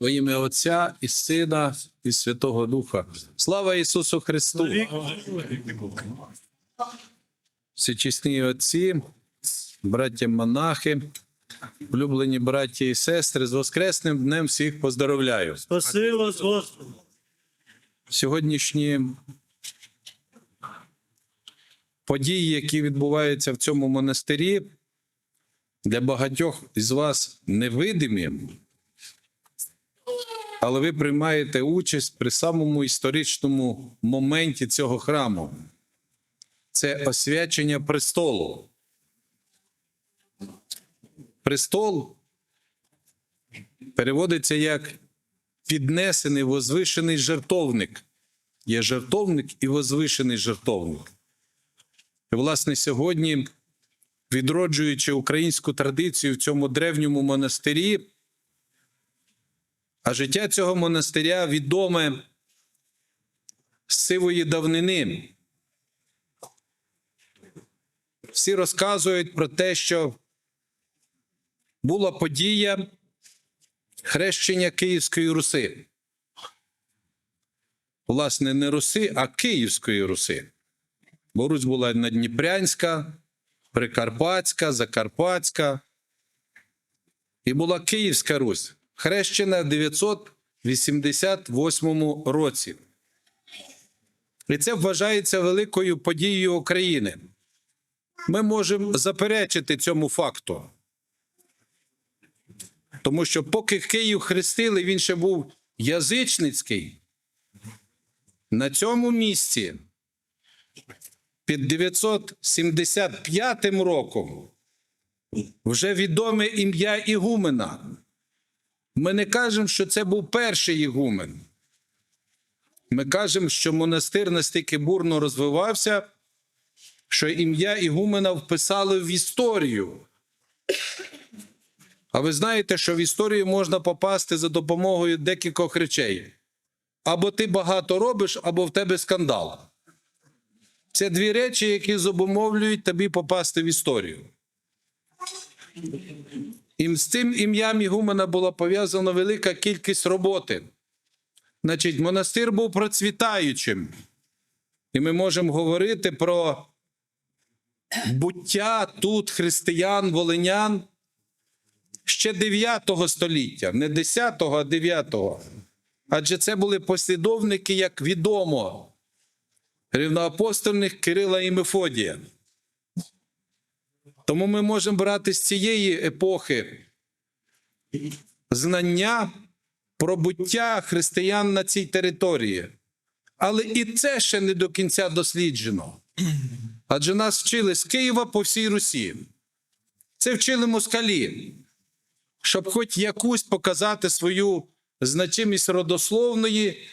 Во ім'я Отця і Сина, і Святого Духа. Слава Ісусу Христу! Всечесні отці, браття монахи, улюблені браті і сестри, з Воскресним днем всіх поздоровляю. Спаси вас, Господи. Сьогоднішні події, які відбуваються в цьому монастирі, для багатьох із вас невидимі, але ви приймаєте участь при самому історичному моменті цього храму. Це освячення престолу. Престол переводиться як піднесений возвишений жертовник. Є жертовник і возвишений жертовник. І, власне, сьогодні, відроджуючи українську традицію в цьому древньому монастирі, а життя цього монастиря відоме з сивої давнини. Всі розказують про те, що була подія хрещення Київської Руси. Власне, не Руси, а Київської Руси. Бо Русь була Надніпрянська, Прикарпатська, Закарпатська. І була Київська Русь, хрещена в 988 році. І це вважається великою подією України. Ми можемо заперечити цьому факту. Тому що поки Київ хрестили, він ще був язичницький. На цьому місці під 975 роком вже відоме ім'я Ігумена. Ми не кажемо, що це був перший Ігумен. Ми кажемо, що монастир настільки бурно розвивався, що ім'я Ігумена вписали в історію. А ви знаєте, що в історію можна попасти за допомогою декількох речей. Або ти багато робиш, або в тебе скандал. Це дві речі, які зобумовлюють тобі попасти в історію. І з цим ім'ям Ігумена була пов'язана велика кількість роботи. Значить, монастир був процвітаючим. І ми можемо говорити про буття тут християн, волинян ще 9 століття, не 10, а 9. Адже це були послідовники, як відомо, рівноапостольних Кирила і Мефодія. Тому ми можемо брати з цієї епохи знання про буття християн на цій території. Але і це ще не до кінця досліджено. Адже нас вчили з Києва по всій Русі. Це вчили москалі щоб хоч якусь показати свою значимість родословної,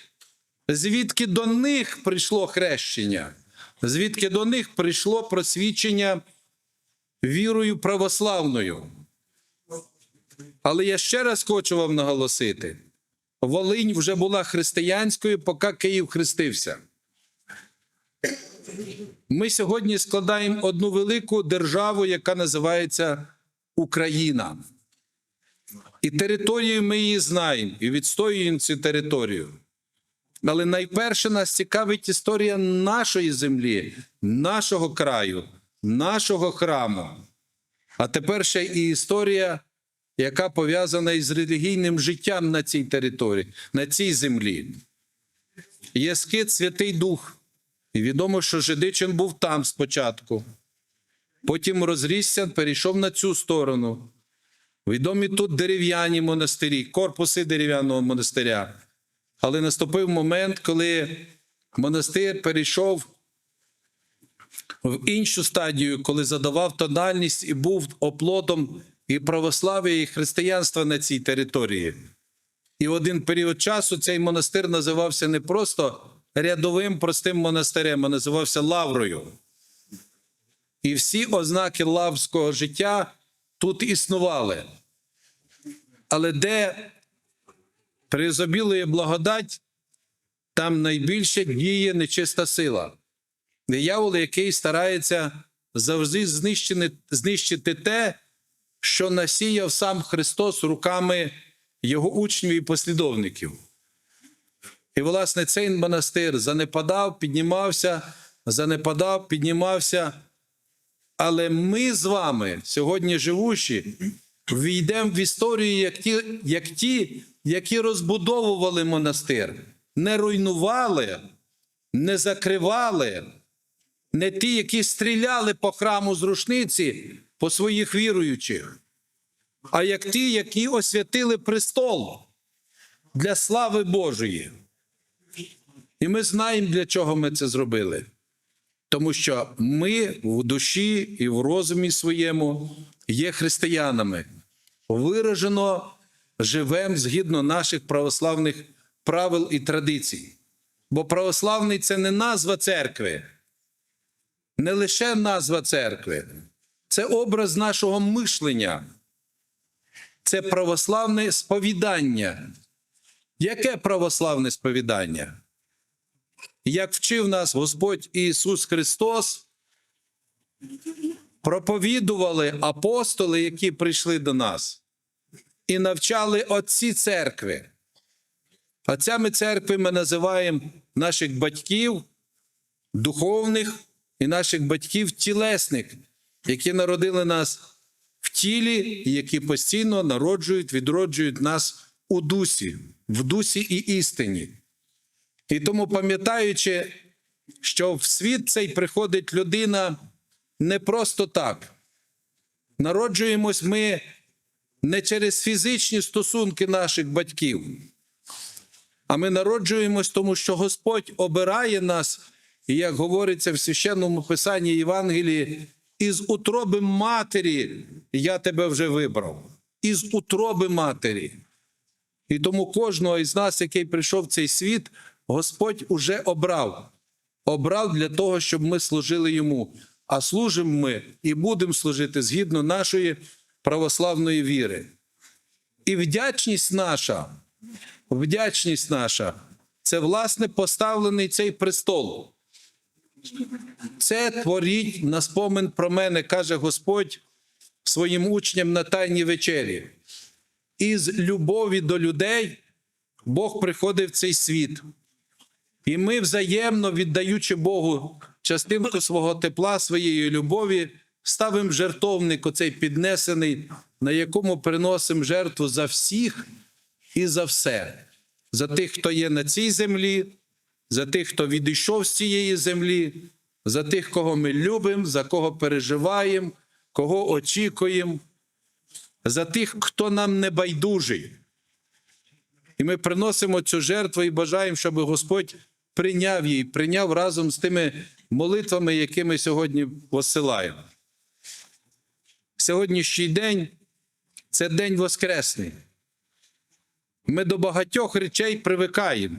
звідки до них прийшло хрещення, звідки до них прийшло просвідчення вірою православною. Але я ще раз хочу вам наголосити: Волинь вже була християнською, поки Київ хрестився. Ми сьогодні складаємо одну велику державу, яка називається Україна. І територію ми її знаємо і відстоюємо цю територію. Але найперше нас цікавить історія нашої землі, нашого краю, нашого храму. А тепер ще і історія, яка пов'язана із релігійним життям на цій території, на цій землі. Є скит Святий Дух. І відомо, що Жидичин був там спочатку. Потім розрісся, перейшов на цю сторону. Відомі тут дерев'яні монастирі, корпуси дерев'яного монастиря. Але наступив момент, коли монастир перейшов в іншу стадію, коли задавав тональність і був оплотом і православ'я, і християнства на цій території. І в один період часу цей монастир називався не просто рядовим простим монастирем, а називався Лаврою. І всі ознаки лавського життя тут існували. Але де призобілує благодать, там найбільше діє нечиста сила. Диявол, який старається завжди знищити, знищити те, що насіяв сам Христос руками його учнів і послідовників. І, власне, цей монастир занепадав, піднімався, занепадав, піднімався. Але ми з вами, сьогодні живущі, війдемо в історію як ті, як ті, які розбудовували монастир, не руйнували, не закривали, не ті, які стріляли по храму з рушниці по своїх віруючих, а як ті, які освятили престол для слави Божої. І ми знаємо, для чого ми це зробили. Тому що ми в душі і в розумі своєму є християнами. Виражено живемо згідно наших православних правил і традицій. Бо православний це не назва церкви, не лише назва церкви, це образ нашого мишлення, це православне сповідання. Яке православне сповідання? Як вчив нас Господь Ісус Христос, проповідували апостоли, які прийшли до нас, і навчали отці церкви. Отцями церкви ми називаємо наших батьків духовних і наших батьків тілесних, які народили нас в тілі, і які постійно народжують, відроджують нас у дусі, в дусі і істині. І тому, пам'ятаючи, що в світ цей приходить людина не просто так. Народжуємось ми не через фізичні стосунки наших батьків, а ми народжуємось тому, що Господь обирає нас, і як говориться в священному писанні Євангелії, із утроби матері я тебе вже вибрав. Із утроби матері. І тому кожного із нас, який прийшов в цей світ, Господь уже обрав. Обрав для того, щоб ми служили йому. А служимо ми і будемо служити згідно нашої православної віри. І вдячність наша, вдячність наша це власне поставлений цей престол. Це творіть на спомин про мене, каже Господь своїм учням на Тайній вечері. Із любові до людей Бог приходив в цей світ. І ми взаємно, віддаючи Богу частинку свого тепла, своєї любові, ставимо жертовник, оцей піднесений, на якому приносимо жертву за всіх і за все, за тих, хто є на цій землі, за тих, хто відійшов з цієї землі, за тих, кого ми любимо, за кого переживаємо, кого очікуємо, за тих, хто нам не байдужий. І ми приносимо цю жертву і бажаємо, щоб Господь прийняв її, прийняв разом з тими молитвами, які ми сьогодні посилаємо. Сьогоднішній день це день Воскресний. Ми до багатьох речей привикаємо.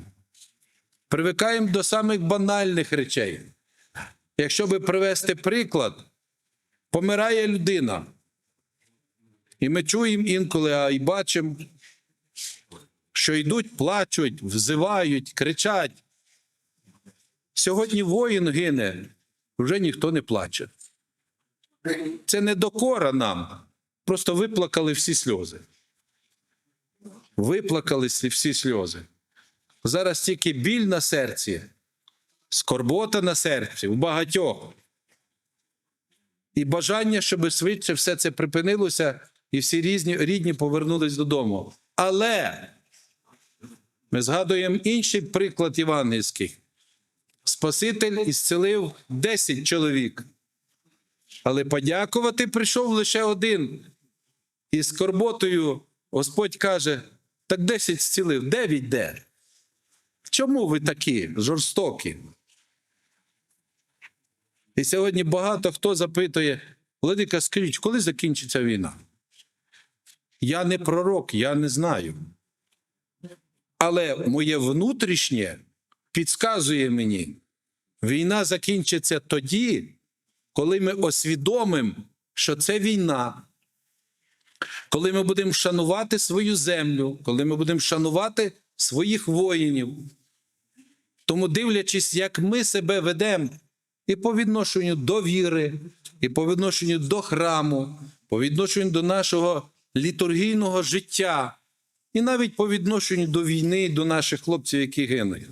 Привикаємо до самих банальних речей. Якщо би привести приклад, помирає людина. І ми чуємо інколи, а й бачимо, що йдуть, плачуть, взивають, кричать. Сьогодні воїн гине, вже ніхто не плаче. Це не докора нам. Просто виплакали всі сльози. Виплакали всі сльози. Зараз тільки біль на серці, скорбота на серці у багатьох. І бажання, щоб швидше все це припинилося, і всі різні, рідні повернулись додому. Але ми згадуємо інший приклад євангельський. Спаситель ісцелив 10 чоловік. Але подякувати прийшов лише один. І скорботою Господь каже: так 10 зцілив, 9 де? Чому ви такі жорстокі? І сьогодні багато хто запитує, Владика, скажіть, коли закінчиться війна? Я не пророк, я не знаю. Але моє внутрішнє підказує мені, війна закінчиться тоді, коли ми освідомимо, що це війна, коли ми будемо шанувати свою землю, коли ми будемо шанувати своїх воїнів. Тому, дивлячись, як ми себе ведемо і по відношенню до віри, і по відношенню до храму, по відношенню до нашого літургійного життя, і навіть по відношенню до війни, до наших хлопців, які гинуть,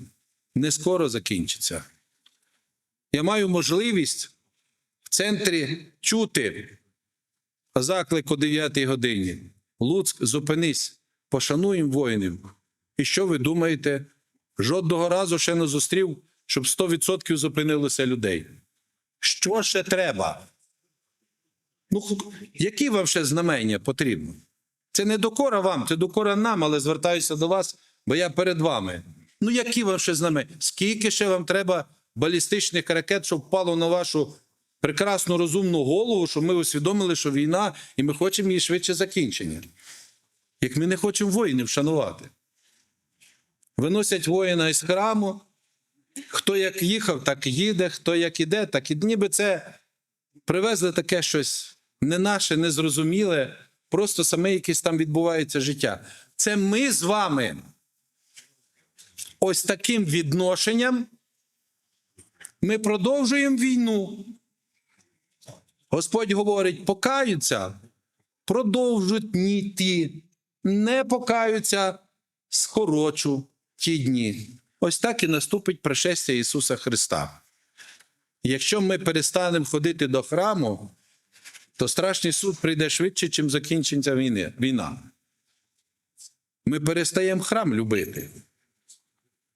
не скоро закінчиться. Я маю можливість в центрі чути заклик о 9 годині. Луцьк, зупинись, пошануємо воїнів. І що ви думаєте? Жодного разу ще не зустрів, щоб 100% зупинилося людей. Що ще треба? Ну, які вам ще знамення потрібно? Це не докора вам, це докора нам, але звертаюся до вас, бо я перед вами. Ну, які вам ще знамення? Скільки ще вам треба балістичних ракет, щоб впало на вашу прекрасну розумну голову, щоб ми усвідомили, що війна, і ми хочемо її швидше закінчення. Як ми не хочемо воїнів шанувати. Виносять воїна із храму. Хто як їхав, так їде, хто як іде, так і ніби це привезли таке щось не наше, незрозуміле, просто саме якесь там відбувається життя. Це ми з вами ось таким відношенням ми продовжуємо війну. Господь говорить: покаються, продовжують ні ті, не покаються, скорочу ті дні. Ось так і наступить пришестя Ісуса Христа. Якщо ми перестанемо ходити до храму, то страшний суд прийде швидше, чим закінчиться війна. Ми перестаємо храм любити.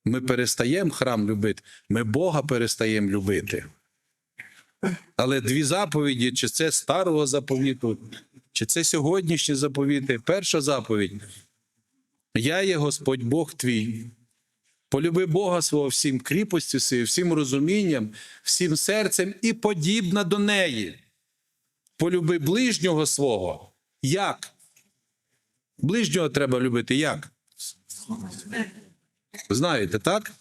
Ми перестаємо храм любити. Ми Бога перестаємо любити. Але дві заповіді, чи це старого заповіту, чи це сьогоднішні заповіти. Перша заповідь. Я є Господь Бог твій. Полюби Бога свого всім кріпостю своєю, всім розумінням, всім серцем і подібна до неї. Полюби ближнього свого. Як? Ближнього треба любити як? Знаєте, так?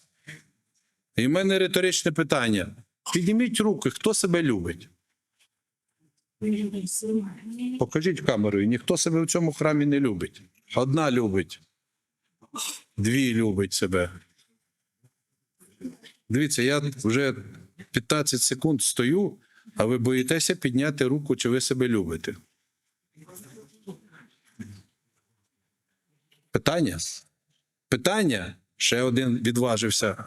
І в мене риторичне питання. Підніміть руки, хто себе любить? Покажіть камерою, ніхто себе в цьому храмі не любить. Одна любить, дві любить себе. Дивіться, я вже 15 секунд стою, а ви боїтеся підняти руку, чи ви себе любите. Питання? Питання? Ще один відважився.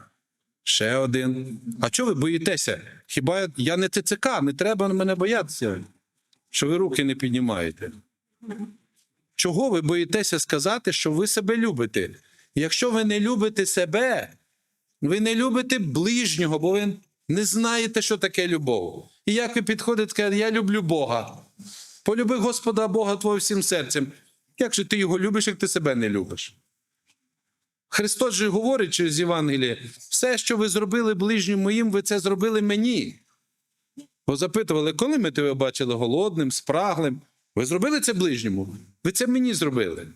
Ще один. А чого ви боїтеся? Хіба я, не ТЦК, не треба мене боятися, що ви руки не піднімаєте. Чого ви боїтеся сказати, що ви себе любите? Якщо ви не любите себе, ви не любите ближнього, бо ви не знаєте, що таке любов. І як ви підходите, кажете, я люблю Бога. Полюби Господа Бога твого всім серцем. Як же ти його любиш, як ти себе не любиш? Христос же говорить через Євангеліє, все, що ви зробили ближнім моїм, ви це зробили мені. Бо запитували, коли ми тебе бачили голодним, спраглим. Ви зробили це ближньому? Ви це мені зробили.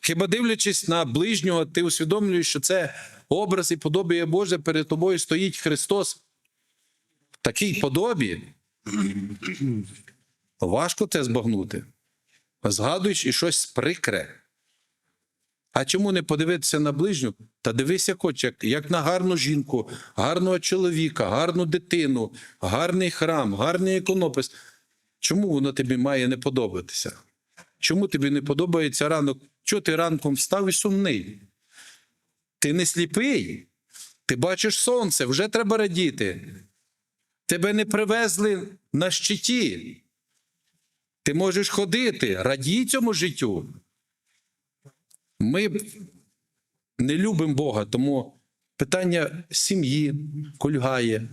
Хіба дивлячись на ближнього, ти усвідомлюєш, що це образ і подобія Боже, перед тобою стоїть Христос в такій подобі. Важко це збагнути. Згадуєш і щось прикре. А чому не подивитися на ближню? Та дивись, як хоч, як, як на гарну жінку, гарного чоловіка, гарну дитину, гарний храм, гарний іконопис. Чому воно тобі має не подобатися? Чому тобі не подобається ранок? Чого ти ранком встав і сумний? Ти не сліпий, ти бачиш сонце, вже треба радіти. Тебе не привезли на щиті. Ти можеш ходити, радій цьому життю. Ми не любимо Бога, тому питання сім'ї кульгає,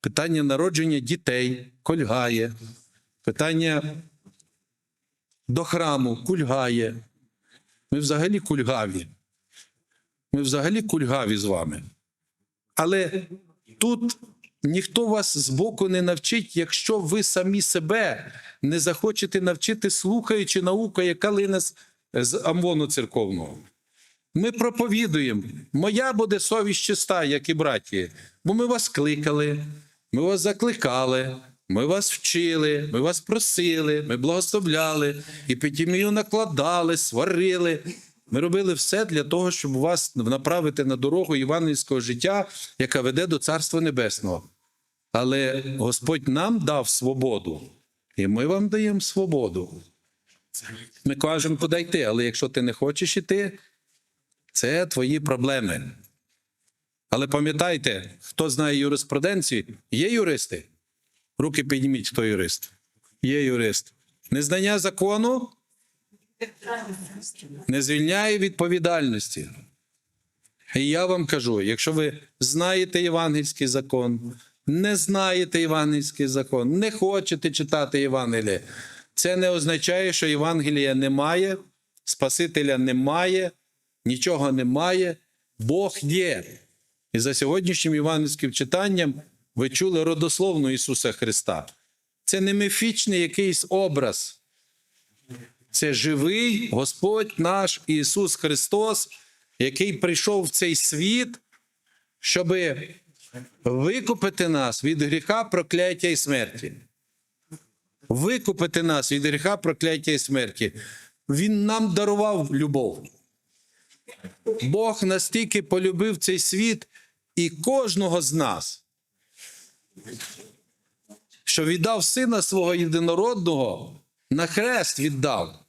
питання народження дітей кульгає, питання до храму кульгає. Ми взагалі кульгаві. Ми взагалі кульгаві з вами. Але тут ніхто вас збоку не навчить, якщо ви самі себе не захочете навчити, слухаючи науку, яка лине з- амвону церковного. Ми проповідуємо. Моя буде совість чиста, як і браті, бо ми вас кликали, ми вас закликали, ми вас вчили, ми вас просили, ми благословляли, і п'ятімію накладали, сварили. Ми робили все для того, щоб вас направити на дорогу євангельського життя, яка веде до Царства Небесного. Але Господь нам дав свободу, і ми вам даємо свободу. Ми кажемо, куди йти, але якщо ти не хочеш йти, це твої проблеми. Але пам'ятайте, хто знає юриспруденцію, є юристи? Руки підніміть, хто юрист. Є юрист. Незнання закону не звільняє відповідальності. І я вам кажу: якщо ви знаєте євангельський закон, не знаєте євангельський закон, не хочете читати Євангеліє, це не означає, що Євангелія немає, Спасителя немає, нічого немає. Бог є. І за сьогоднішнім євангельським читанням ви чули родословну Ісуса Христа. Це не міфічний якийсь образ. Це живий Господь наш Ісус Христос, який прийшов в цей світ, щоб викупити нас від гріха, прокляття і смерті. Викупити нас від гріха, прокляття і смерті. Він нам дарував любов. Бог настільки полюбив цей світ і кожного з нас, що віддав сина свого єдинородного, на хрест віддав,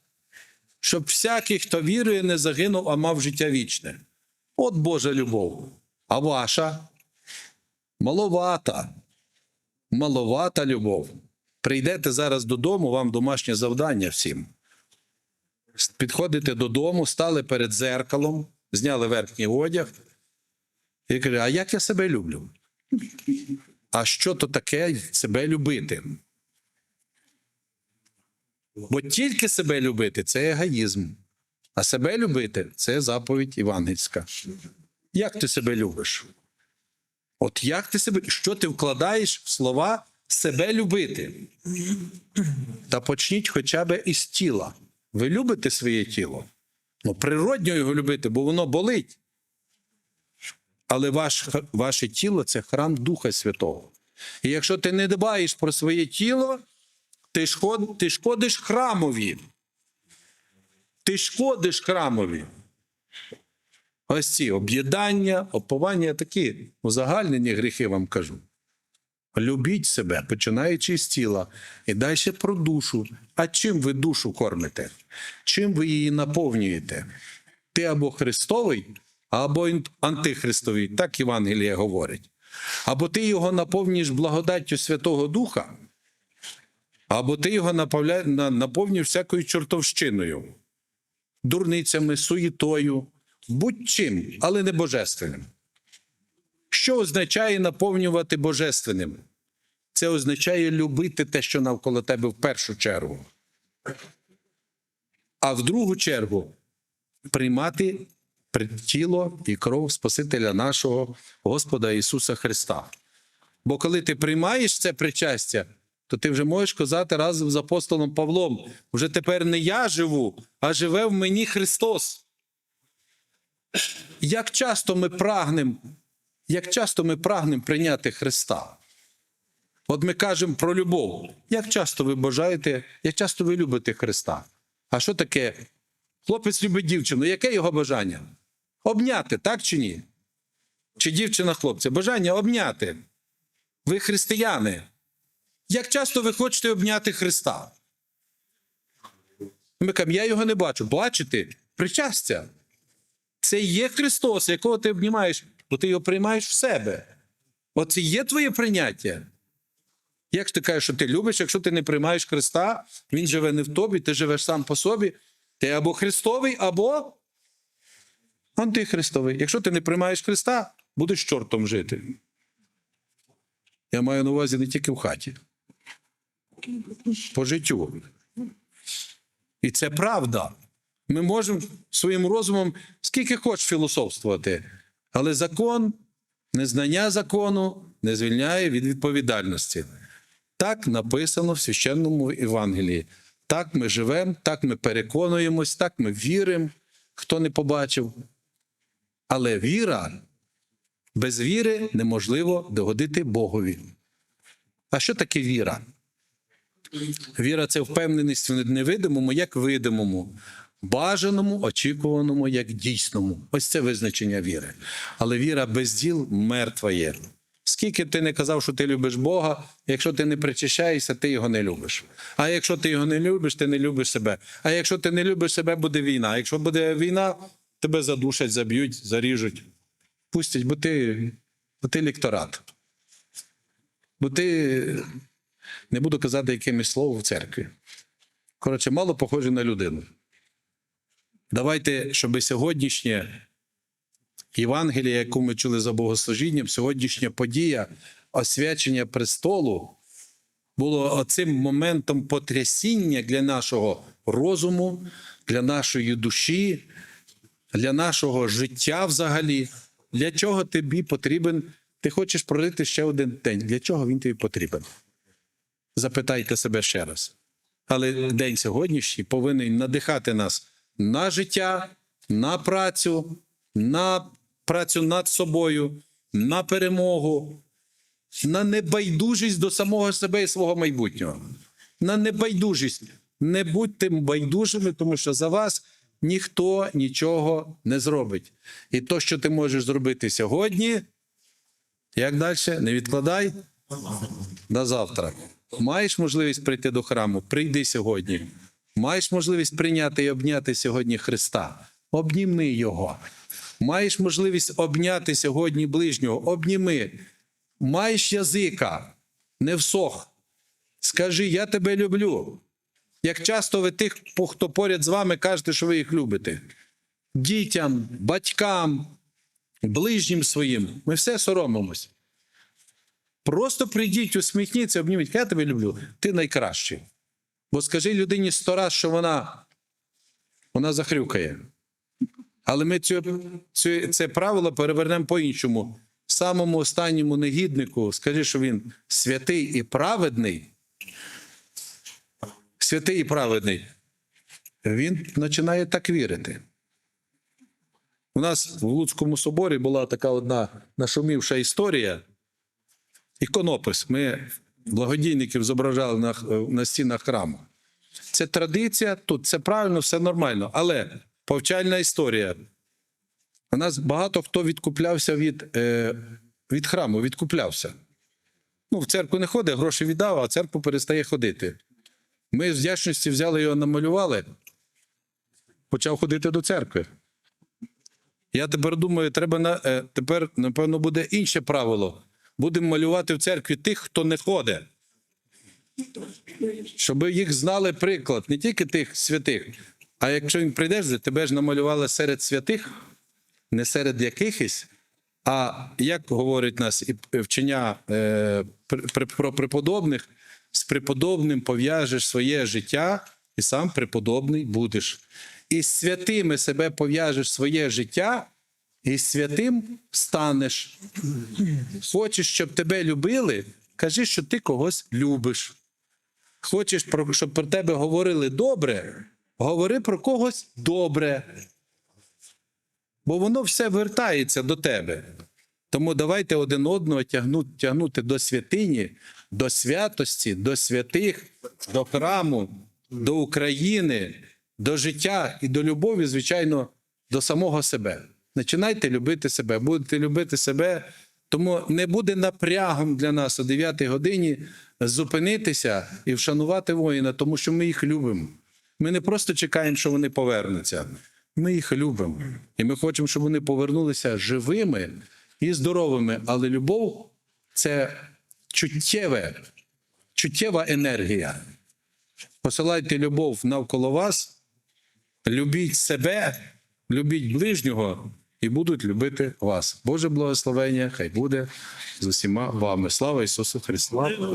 щоб всякий, хто вірує, не загинув, а мав життя вічне. От Божа любов. А ваша маловата, маловата любов. Прийдете зараз додому, вам домашнє завдання всім. Підходите додому, стали перед зеркалом, зняли верхній одяг і каже: А як я себе люблю? А що то таке себе любити? Бо тільки себе любити це егоїзм, а себе любити це заповідь євангельська. Як ти себе любиш? От як ти себе, що ти вкладаєш в слова себе любити? Та почніть хоча б із тіла. Ви любите своє тіло? Ну, природньо його любити, бо воно болить. Але ваш, ваше тіло це храм Духа Святого. І якщо ти не дбаєш про своє тіло, ти, шкод, ти шкодиш храмові. Ти шкодиш храмові. Ось ці об'їдання, оповання такі узагальнені гріхи вам кажу. Любіть себе, починаючи з тіла, і далі про душу. А чим ви душу кормите? Чим ви її наповнюєте? Ти або Христовий, або антихристовий, так Євангеліє говорить. Або ти його наповнюєш благодаттю Святого Духа, або ти його наповнюєш всякою чортовщиною, дурницями, суєтою, будь-чим, але не божественним. Що означає наповнювати божественним? Це означає любити те, що навколо тебе в першу чергу. А в другу чергу приймати при- тіло і кров Спасителя нашого Господа Ісуса Христа. Бо коли ти приймаєш це причастя, то ти вже можеш казати разом з апостолом Павлом: вже тепер не я живу, а живе в мені Христос. Як часто ми прагнемо, як часто ми прагнемо прийняти Христа? От ми кажемо про любов. Як часто ви бажаєте, як часто ви любите Христа? А що таке? Хлопець любить дівчину. Яке його бажання? Обняти, так чи ні? Чи дівчина хлопця? Бажання обняти. Ви християни. Як часто ви хочете обняти Христа? Ми кажемо, я його не бачу. Бачите? Причастя. Це є Христос, якого ти обнімаєш, бо ти його приймаєш в себе. Оце є твоє прийняття. Як ти кажеш, що ти любиш, якщо ти не приймаєш Христа, Він живе не в тобі, ти живеш сам по собі, ти або Христовий, або антихристовий. Якщо ти не приймаєш Христа, будеш чортом жити. Я маю на увазі не тільки в хаті, по життю. І це правда. Ми можемо своїм розумом скільки хоч філософствувати, але закон, незнання закону не звільняє від відповідальності. Так написано в священному Євангелії. Так ми живемо, так ми переконуємось, так ми віримо, хто не побачив. Але віра, без віри неможливо догодити Богові. А що таке віра? Віра це впевненість в невидимому, як видимому, бажаному, очікуваному, як дійсному. Ось це визначення віри. Але віра без діл мертва є. Скільки б ти не казав, що ти любиш Бога, якщо ти не причащаєшся, ти його не любиш. А якщо ти його не любиш, ти не любиш себе. А якщо ти не любиш себе, буде війна. А якщо буде війна, тебе задушать, заб'ють, заріжуть. Пустять, бо ти, бо ти лекторат. Бо ти не буду казати якимось словом в церкві. Коротше, мало похоже на людину. Давайте, щоб сьогоднішнє Євангелія, яку ми чули за богослужінням, сьогоднішня подія освячення престолу було оцим моментом потрясіння для нашого розуму, для нашої душі, для нашого життя взагалі. Для чого тобі потрібен? Ти хочеш прожити ще один день. Для чого він тобі потрібен? Запитайте себе ще раз. Але день сьогоднішній повинен надихати нас на життя, на працю, на працю над собою, на перемогу, на небайдужість до самого себе і свого майбутнього. На небайдужість. Не будьте байдужими, тому що за вас ніхто нічого не зробить. І то, що ти можеш зробити сьогодні, як далі? Не відкладай до завтра. Маєш можливість прийти до храму? Прийди сьогодні. Маєш можливість прийняти і обняти сьогодні Христа. Обніми Його. Маєш можливість обняти сьогодні ближнього. Обніми. Маєш язика, не всох. Скажи, я тебе люблю. Як часто ви тих, хто поряд з вами, кажете, що ви їх любите. Дітям, батькам, ближнім своїм. Ми все соромимось. Просто прийдіть, усміхніться, обніміть. Я тебе люблю. Ти найкращий. Бо скажи людині сто раз, що вона, вона захрюкає. Але ми цю, цю, це правило перевернемо по-іншому. Самому останньому негіднику скажи, що він святий і праведний. Святий і праведний. Він починає так вірити. У нас в Луцькому соборі була така одна нашумівша історія. Іконопис. Ми благодійників зображали на, на стінах храму. Це традиція тут, це правильно, все нормально. Але повчальна історія. У нас багато хто відкуплявся від, е, від храму, відкуплявся. Ну, в церкву не ходить, гроші віддав, а церкву перестає ходити. Ми з вдячності взяли його, намалювали, почав ходити до церкви. Я тепер думаю, треба на, е, тепер, напевно, буде інше правило. Будемо малювати в церкві тих, хто не ходить. Щоб їх знали приклад, не тільки тих святих. А якщо він прийдеш, тебе ж намалювали серед святих, не серед якихось. А як говорить нас і вчення е, про преподобних, з преподобним пов'яжеш своє життя, і сам преподобний будеш. І з святими себе пов'яжеш своє життя, і святим станеш. Хочеш, щоб тебе любили, кажи, що ти когось любиш. Хочеш, щоб про тебе говорили добре, говори про когось добре. Бо воно все вертається до тебе. Тому давайте один одного тягнути, тягнути до святині, до святості, до святих, до храму, до України, до життя і до любові, звичайно, до самого себе. Починайте любити себе, будете любити себе, тому не буде напрягом для нас о 9 годині зупинитися і вшанувати воїна, тому що ми їх любимо. Ми не просто чекаємо, що вони повернуться. Ми їх любимо. І ми хочемо, щоб вони повернулися живими і здоровими. Але любов це чуттєве, чуттєва енергія. Посилайте любов навколо вас, любіть себе, любіть ближнього і будуть любити вас. Боже благословення, хай буде з усіма вами. Слава Ісусу Христу!